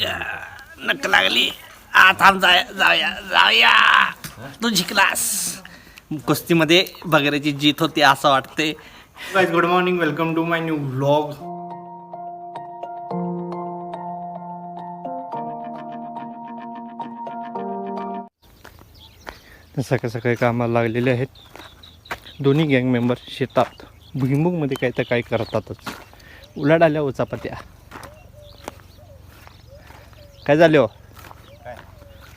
ग नक्क लागली. आ थांब जाया जाऊया जाऊया. तू जिंकलास. कुस्तीमध्ये बगऱ्याची जीत होती असं वाटते guys good morning welcome to my new vlog सकाळी सकाळी कामाला लागलेले आहेत. दोन्ही गँग मेंबर शेतात. भुईमुगमध्ये काय तर काय करतातच. उलाढ आल्या उचापत्या. काय झाले हो?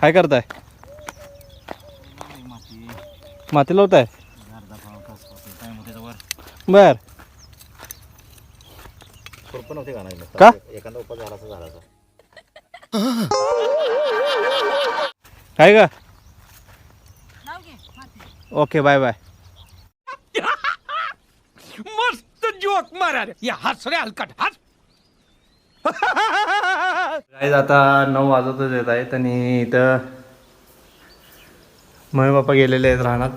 काय? करताय? माती लावताय? बर. का. काय का? Okay bye bye. मस्त मारा या हस रे हलकट हस. गाईज आता नऊ वाजतच येत आहेत आणि इथं मम्मी बाप्पा गेलेले आहेत राहण्यात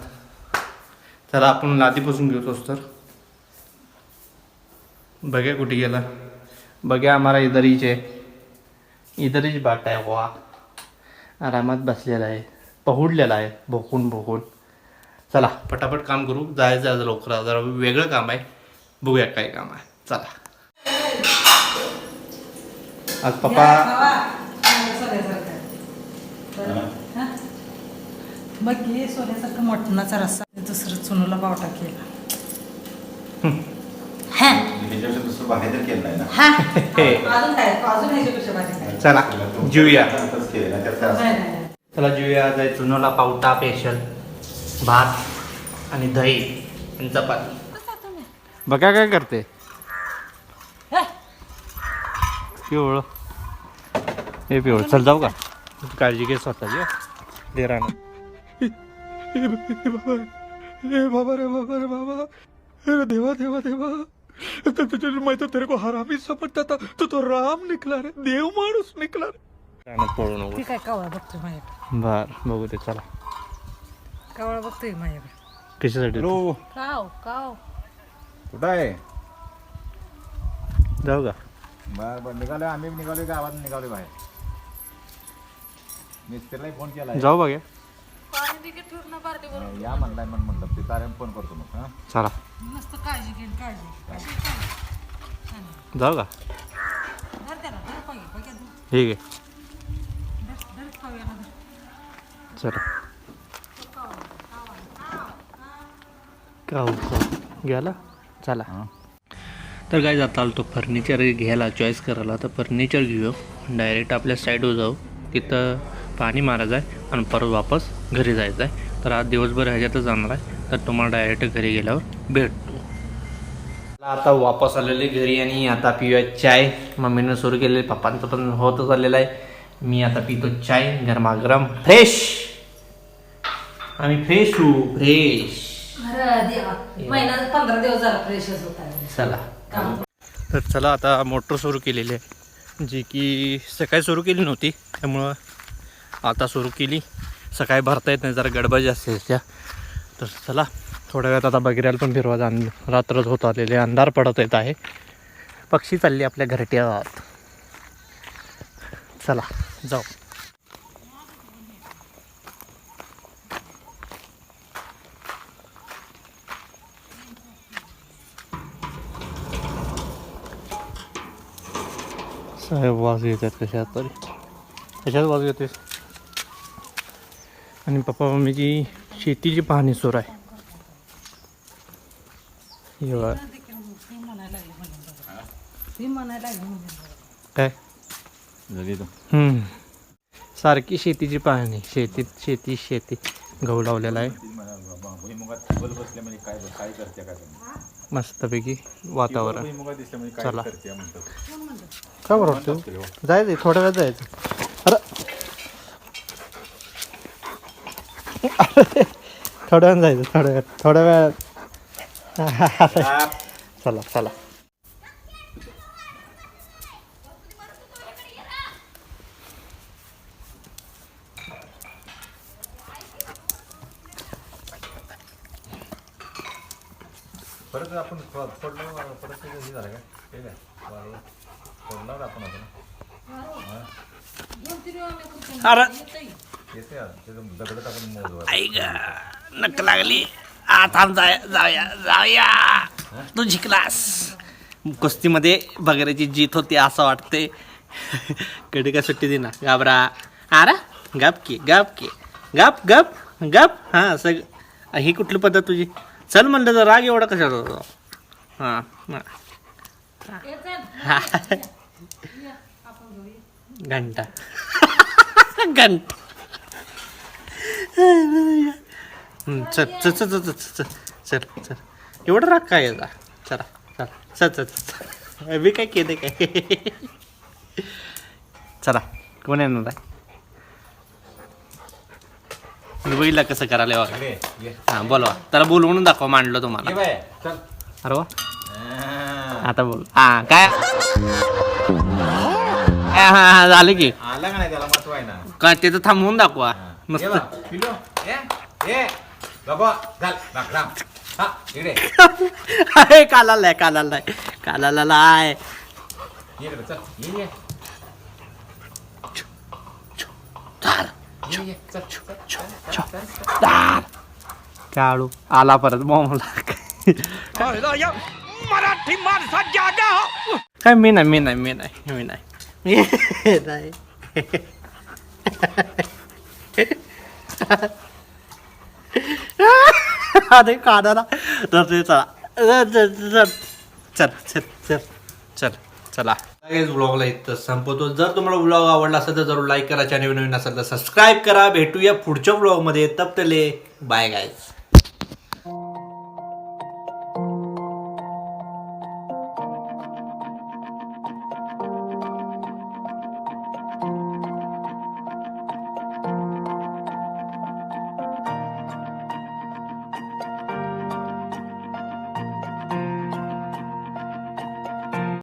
चला आपण लादीपासून घेतोच तर. बघ्या कुठे गेला. बघ्या आम्हाला इधरीच आहे इधरीच बाट आहे वा. आरामात बसलेला आहे. पहुडलेला आहे भोकून भोकून चला पटापट काम करू. जायचं आज लवकर जरा वेगळं काम आहे. बघूया काय काम आहे. चला. आज पप्पा मग घे सोन्यासारखं. मटणाचा रस्सा दुसरं चुनूला बावटा केला. हा. हा. चला जेऊया चला जेऊया जाय चुनोला पावटा स्पेशल भात आणि दही आणि चपाती. बघा काय करते. पिवळ. हे पिवळ. चल जाऊ का? काळजी घे स्वतःची दे राहणार रे बाबा रे बाबा रे बाबा. अरे देवा देवा देवा. तो तुझे मैं तो तेरे को हरामी समझता था. तो तो राम निकला रे देव माणूस निकला रे. पळू नको. ती काय कावळा बघतोय माझ्याकडे बर बघू दे चला. कावळा बघतोय माझ्याकडे कशासाठी काव काव. कुठं आहे? जाऊ का? बरं बरं. निघालो आम्ही निघालो गावात निघालो बाहेर. मिस्त्रीला फोन केला जाऊ बघा या. म्हणलाय म्हण म्हणलं. ते तारे फोन करतो मग हा? चला. मस्त काळजी घेईन काळजी जाऊ का? धर त्याला धर पाहिजे बघ्या धर ठीक आहे. धर धर ना धर. चला. गेला? चला. तर काय जाता आलो तो फर्निचर घ्यायला चॉईस करायला. तर फर्निचर घेऊ डायरेक्ट आपल्या साईडवर जाऊ. तिथं पाणी मारायचं आहे आणि परत वापस घरी जायचं आहे. तर आज दिवसभर ह्याच्यातच जाणार आहे. तर तुम्हाला डायरेक्ट घरी गेल्यावर भेटतो. आता वापस आलेले घरी आणि आता पिऊया चाय. मम्मीनं सुरू केलेले पप्पांचं पण होतच आलेलं आहे. मी आता पितो चाय गरमागरम फ्रेश आम्ही फ्रेश होऊ फ्रेश महिना पंधरा दिवस झाला फ्रेशच होता चला. तर चला आता मोटर सुरू केलेली आहे. जी की सकाळी सुरू केली नव्हती त्यामुळं आता सुरू केली. सकाळी भरता येत नाही जरा गडबड जास्त आहे त्या. तर चला थोड्या वेळात आता बगिऱ्याला पण फिरवा जाण रात्रच होत आलेले अंधार पडत येत आहे. पक्षी चालली आपल्या घरट्यात. चला जाऊ. साहेब वाज येतात कशात तरी कशात वाज येतेस आणि पप्पा मम्मीची शेतीची पाहणी सुरू आहे बघा. ती म्हणायला लागली काय. सारखी शेतीची पाहणी शेतीत शेती शेती गहू लावलेला आहे म्हणजे? मस्तपैकी वातावरण म्हणजे चला. का बरं वाटतं? जायचं थोड्या वेळात जायचं अरे. अरे, थोड्या वेळात जायचं थोड्या वेळात थोड्या वेळात. चला चला. परत आपण फोडलं परत हे झालं का? ठीक आहे सोडणार आपण आता अरे. येते दगड टाकून आई ग नक्क लागली. आता जाऊया. जाऊया. तू जिंकलास. कुस्तीमध्ये बगऱ्याची जीत होती असं वाटते कधी काय सुट्टी दे ना घाबरा. अरे गप की गप की. गप गप गप. हां सग ही कुठली पद्धत तुझी? चल म्हणलं तर राग एवढा कशाचा होतो? हां घंटा. घंटा. चल चल चल चल चल चल चल एवढं राग काय याचा चला चल चल चल मी काय केलं काय? चला कोण येणार आहे? बघितला कसं करायला बघा हां बोलवा. त्याला बोलवून दाखवा मांडलो तुम्हाला. अरे वा. आता बोल. हां काय? हां हां झालं की. काय ते तर थांबवून दाखवा. मस्त. कालालाय कालाय कालाला काळू आला परत बॉम्बला मराठी माणसा जागा काय मी नाही मी नाही मी नाही मी नाही मी नाही अरे काढाला चला चल चल चल चल चला चल चला इथं संपवतो. जर तुम्हाला ब्लॉग आवडला असेल तर जरूर लाईक करा. चॅनल नवीन असेल तर सबस्क्राईब करा. भेटूया पुढच्या ब्लॉगमध्ये तपतले बाय गायज